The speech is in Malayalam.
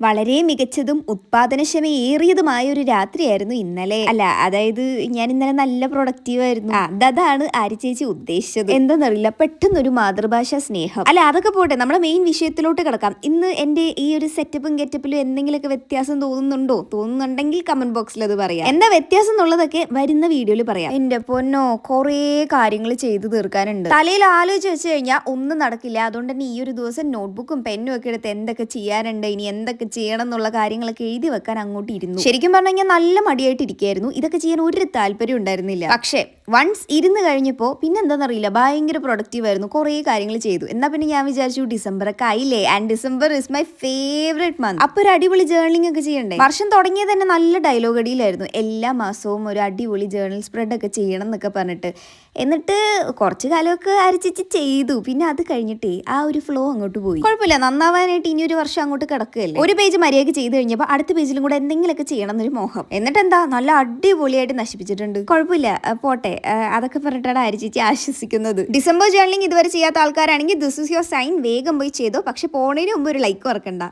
വളരെ മികച്ചതും ഉത്പാദനക്ഷമയേറിയതുമായ ഒരു രാത്രിയായിരുന്നു ഇന്നലെ. അല്ല അതായത് ഞാൻ ഇന്നലെ നല്ല പ്രൊഡക്റ്റീവ് ആയിരുന്നു. അതാണ് ആര്യ ചേച്ചി ഉദ്ദേശിച്ചത്. എന്തെന്നറിയില്ല പെട്ടെന്നൊരു മാതൃഭാഷ സ്നേഹം. അല്ല അതൊക്കെ പോട്ടെ നമ്മുടെ മെയിൻ വിഷയത്തിലോട്ട് കിടക്കാം. ഇന്ന് എന്റെ ഈ ഒരു സെറ്റപ്പും ഗെറ്റപ്പിലും എന്തെങ്കിലുമൊക്കെ വ്യത്യാസം തോന്നുന്നുണ്ടോ? തോന്നുന്നുണ്ടെങ്കിൽ കമന്റ് ബോക്സിൽ അത് പറയാം. എന്താ വ്യത്യാസം എന്നുള്ളതൊക്കെ വരുന്ന വീഡിയോയിൽ പറയാം. എന്റെ പൊന്നോ കുറേ കാര്യങ്ങൾ ചെയ്തു തീർക്കാനുണ്ട്. തലയിൽ ആലോചിച്ച് വെച്ച് കഴിഞ്ഞാൽ ഒന്നും നടക്കില്ല. അതുകൊണ്ട് തന്നെ ഈ ഒരു ദിവസം നോട്ട്ബുക്കും പെന്നും ഒക്കെ എടുത്ത് എന്തൊക്കെ ചെയ്യാനുണ്ട് ഇനി എന്തൊക്കെ ചെയ്യണം എന്നുള്ള കാര്യങ്ങളൊക്കെ എഴുതി വെക്കാൻ അങ്ങോട്ട് ഇരുന്നു. ശരിക്കും പറഞ്ഞു കഴിഞ്ഞാൽ നല്ല മടിയായിട്ട് ഇരിക്കുകയായിരുന്നു ഇതൊക്കെ ചെയ്യാൻ ഒരു താല്പര്യം ഉണ്ടായിരുന്നില്ല. പക്ഷേ വൺസ് ഇരുന്ന് കഴിഞ്ഞപ്പോൾ പിന്നെ എന്താണെന്നറിയില്ല ഭയങ്കര പ്രൊഡക്റ്റീവ് ആയിരുന്നു. കുറേ കാര്യങ്ങൾ ചെയ്തു. എന്നാൽ പിന്നെ ഞാൻ വിചാരിച്ചു ഡിസംബർ ഒക്കെ ആയില്ലേ? And December is my favourite month അപ്പോൾ ഒരു അടിപൊളി ജേർണിംഗ് ഒക്കെ ചെയ്യണ്ടേ? വർഷം തുടങ്ങിയത് തന്നെ നല്ല ഡയലോഗ് അടിയിലായിരുന്നു. എല്ലാ മാസവും ഒരു അടിപൊളി ജേർണൽ സ്പ്രെഡ് ഒക്കെ ചെയ്യണം എന്നൊക്കെ പറഞ്ഞിട്ട്. എന്നിട്ട് കുറച്ച് കാലമൊക്കെ അരച്ചിച്ച് ചെയ്തു. പിന്നെ അത് കഴിഞ്ഞിട്ടേ ആ ഒരു ഫ്ലോ അങ്ങോട്ട് പോയി. കുഴപ്പമില്ല. നന്നാവാനായിട്ട് ഇനി ഒരു വർഷം അങ്ങോട്ട് കിടക്കുകയല്ലേ? ഒരു പേജ് മര്യാദയ്ക്ക് ചെയ്ത് കഴിഞ്ഞപ്പോൾ അടുത്ത പേജിലും കൂടെ എന്തെങ്കിലുമൊക്കെ ചെയ്യണം എന്നൊരു മോഹം. എന്നിട്ട് എന്താ നല്ല അടിപൊളിയായിട്ട് നശിപ്പിച്ചിട്ടുണ്ട്. കുഴപ്പമില്ല പോട്ടെ. അതൊക്കെ പറഞ്ഞിട്ടാണ് അരിച്ചിച്ച് ആശ്വസിക്കുന്നത്. ഡിസംബർ ജേർണലിംഗ് ഇതുവരെ ചെയ്യാത്ത ആൾക്കാരാണെങ്കിൽ ദിസ് ഇസ് യുവർ സൈൻ വേഗം പോയി ചെയ്തോ. പക്ഷെ പോണതിന് മുമ്പ് ഒരു ലൈക്ക് ഓർക്കണ്ട